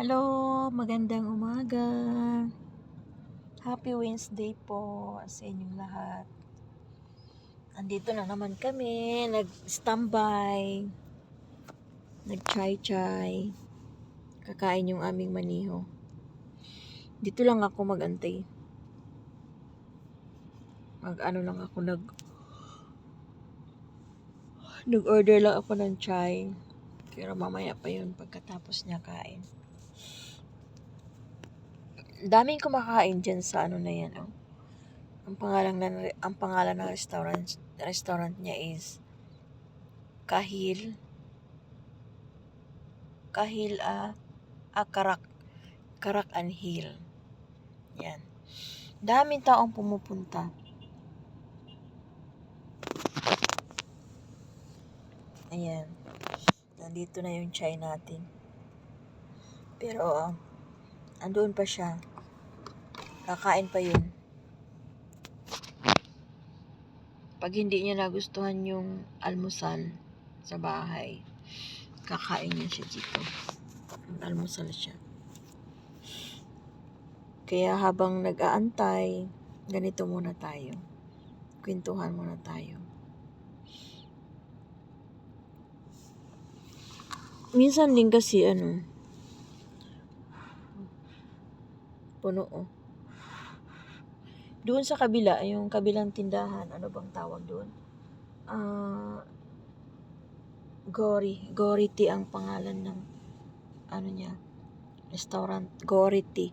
Hello, magandang umaga. Happy Wednesday po sa inyong lahat. Andito na naman kami, nag-standby, nag-chai-chai, kakain yung aming maniho. Dito lang ako magantay. Mag-ano lang ako, nag nag-order lang ako ng chai. Pero mamaya pa yun pagkatapos niya kain. Daming kumakain dyan sa ano na yan. Oh. Ang pangalan ng ang pangalan ng restaurant restaurant niya is Kahil Kahil ah, ah Karak Karak and Hill. Yan. Daming taong pumupunta. Ayan. Nandito na yung chai natin. Pero, uh, andun pa siya. Kakain pa yun. Pag hindi niya nagustuhan yung almusal sa bahay, kakain niya siya dito. Almusal siya. Kaya habang nag-aantay, ganito muna tayo. Kwentuhan muna tayo. Minsan din kasi ano, puno oh. Doon sa kabila, yung kabilang tindahan, ano bang tawag doon? Gory. Gory Tea ang pangalan ng ano niya, restaurant. Gory Tea.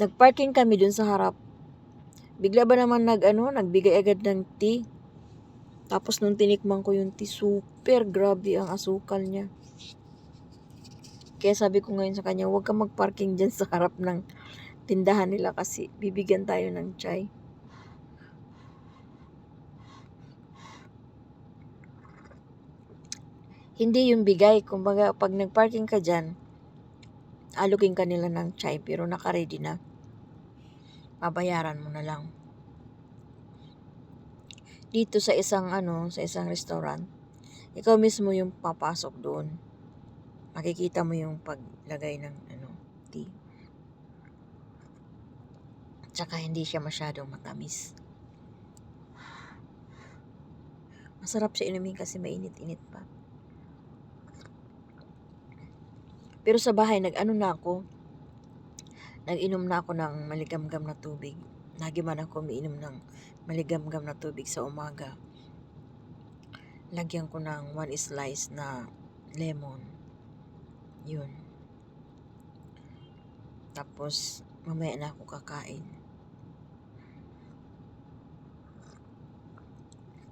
Nagparking kami doon sa harap. Bigla ba naman nag ano, nagbigay agad ng tea. Tapos nung tinikman ko yung tea, super grabe ang asukal niya. Kaya sabi ko ngayon sa kanya, huwag ka magparking dyan sa harap ng tindahan nila kasi bibigyan tayo ng chai. Hindi yung bigay. Kumbaga, pag nagparking ka dyan, alugin ka nila ng chai pero naka-ready na. Babayaran mo na lang. Dito sa isang ano, sa isang restaurant, ikaw mismo yung papasok doon. Makikita mo yung paglagay ng ano, tea. Tsaka hindi siya masyadong matamis. Masarap siya inumin kasi mainit-init pa. Pero sa bahay, nag-ano na ako, nag-inom na ako ng maligamgam na tubig. Lagi man ako umiinom ng maligamgam na tubig sa umaga. Lagyan ko ng one slice na lemon. Yun. Tapos, mamaya na ako kakain.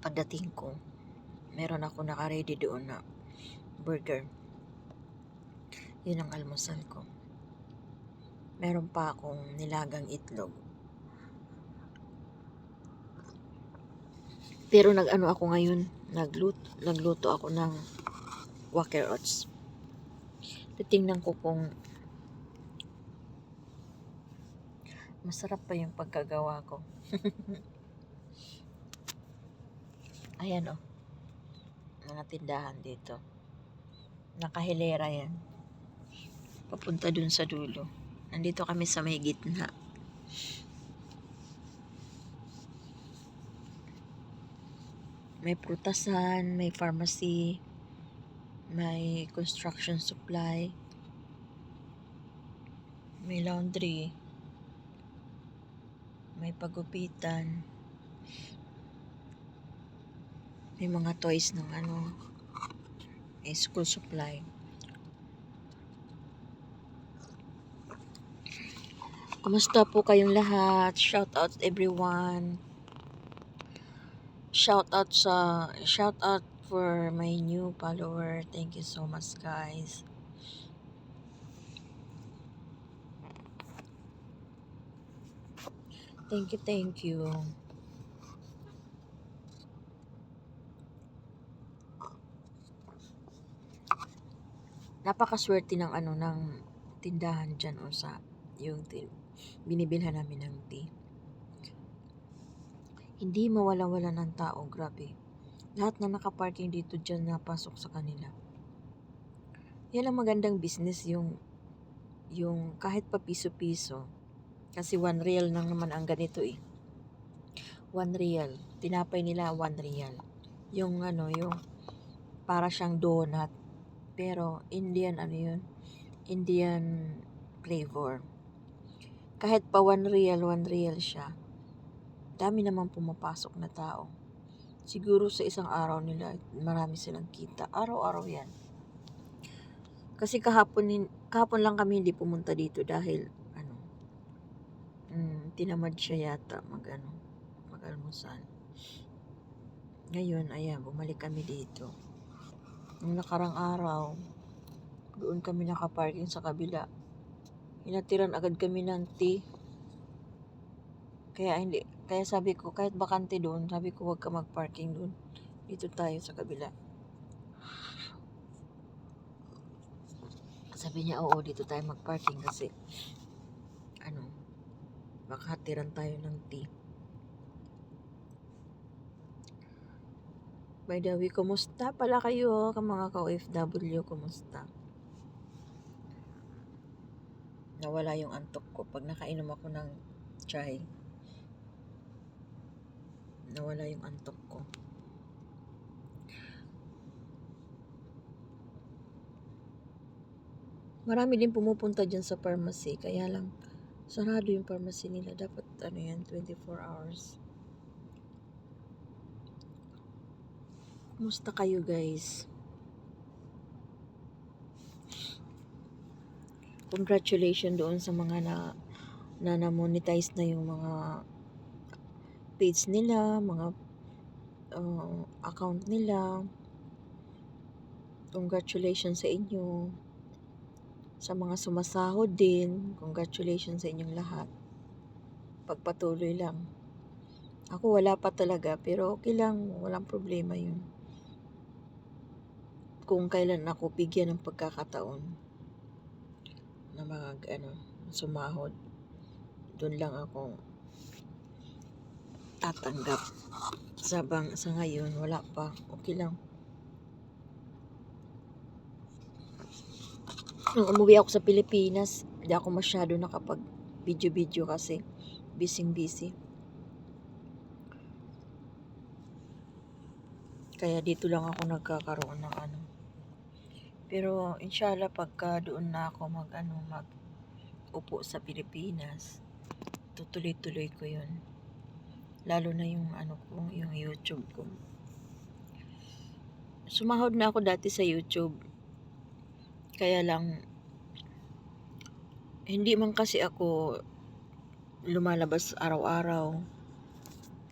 Pagdating ko, meron ako naka-ready doon na burger. Yun ang almusal ko. Meron pa akong nilagang itlog. Pero nag-ano ako ngayon, nagluto, nagluto ako ng Quaker Oats. Titingnan ko kung masarap pa yung pagkagawa ko. Ayan oh. Mga tindahan dito. Nakahilera yan. Papunta dun sa dulo. Nandito kami sa may gitna. May prutasan, may pharmacy, may construction supply, may laundry, may pagupitan, may mga toys ng ano, may school supply. Kumusta po kayong lahat? Shout out everyone. Shout out sa shout out for my new follower. Thank you so much, guys. Thank you, thank you. Napakaswerte ng ano ng tindahan dyan o sa yung tin binibilhan namin ng tea. Hindi mawala-wala ng tao, grabe. Lahat na nakaparking dito dyan napasok sa kanila. Yan ang magandang business yung yung kahit pa piso-piso. Kasi one real lang naman ang ganito eh. One real. Tinapay nila one real. Yung ano, yung para siyang donut. Pero Indian ano yun? Indian flavor. Kahit pa one real, one real siya. Dami naman pumapasok na tao. Siguro sa isang araw nila, marami silang kita. Araw-araw yan. Kasi kahapon, kahapon lang kami hindi pumunta dito dahil ano, mm, tinamad siya yata mag ano, mag-almusal. Ngayon, ayan, bumalik kami dito. Nung nakarang araw, doon kami nakaparking sa kabila. Hinatiran agad kami ng tea. Kaya hindi, kaya sabi ko, kahit bakante doon, sabi ko wag ka mag-parking doon. Dito tayo sa kabila. Sabi niya, oo, dito tayo mag-parking kasi, ano, baka hatiran tayo ng tea. By the way, kumusta pala kayo, ka mga ka-OFW, kumusta? Nawala yung antok ko pag nakainom ako ng chai. Nawala yung antok ko. Marami din pumupunta dyan sa pharmacy, kaya lang sarado yung pharmacy nila. Dapat ano yan, 24 hours. Kumusta kayo guys? Congratulations doon sa mga na na na-monetize na yung mga page nila, mga uh, account nila. Congratulations sa inyo. Sa mga sumasahod din, congratulations sa inyong lahat. Pagpatuloy lang. Ako wala pa talaga, pero okay lang, walang problema yun. Kung kailan ako bigyan ng pagkakataon na mag, ano, sumahod, doon lang ako tatanggap. Sa, bang, sa ngayon, wala pa. Okay lang. Nung umuwi ako sa Pilipinas, hindi ako masyado nakapag video-video kasi busy-busy. Kaya dito lang ako nagkakaroon ng ano. Pero inshallah pagka doon na ako mag ano mag upo sa Pilipinas, tutuloy-tuloy ko 'yun. Lalo na yung ano ko, yung YouTube ko. Sumahod na ako dati sa YouTube. Kaya lang hindi man kasi ako lumalabas araw-araw.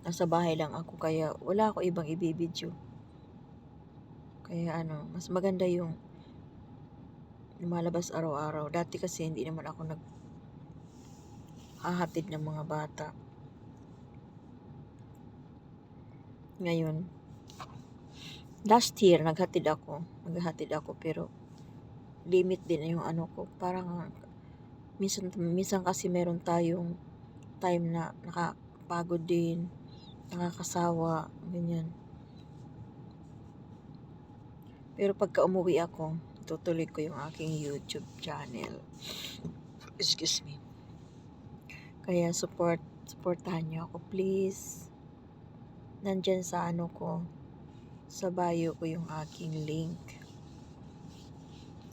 Nasa bahay lang ako kaya wala ako ibang ibibidyo. Kaya ano, mas maganda yung lumalabas araw-araw. Dati kasi hindi naman ako nag hahatid ng mga bata. Ngayon, last year naghatid ako. Naghatid ako pero limit din yung ano ko. Parang minsan, minsan kasi meron tayong time na nakapagod din, nakakasawa, ganyan. Pero pagka umuwi ako, tutuloy ko yung aking YouTube channel. Excuse me. Kaya support, supportahan niyo ako please. Nandyan sa ano ko, sa bio ko yung aking link.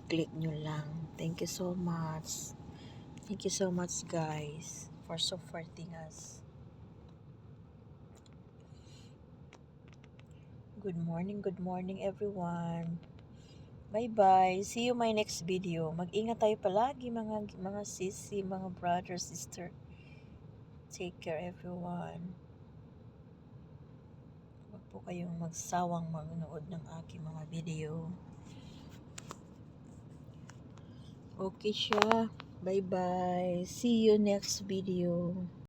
Click nyo lang. Thank you so much. Thank you so much guys for supporting us. Good morning, good morning everyone. Bye-bye. See you my next video. Mag-ingat tayo palagi mga mga sisi, mga brother, sister. Take care everyone. Huwag po kayong magsawang manonood ng aking mga video. Okay siya. Bye-bye. See you next video.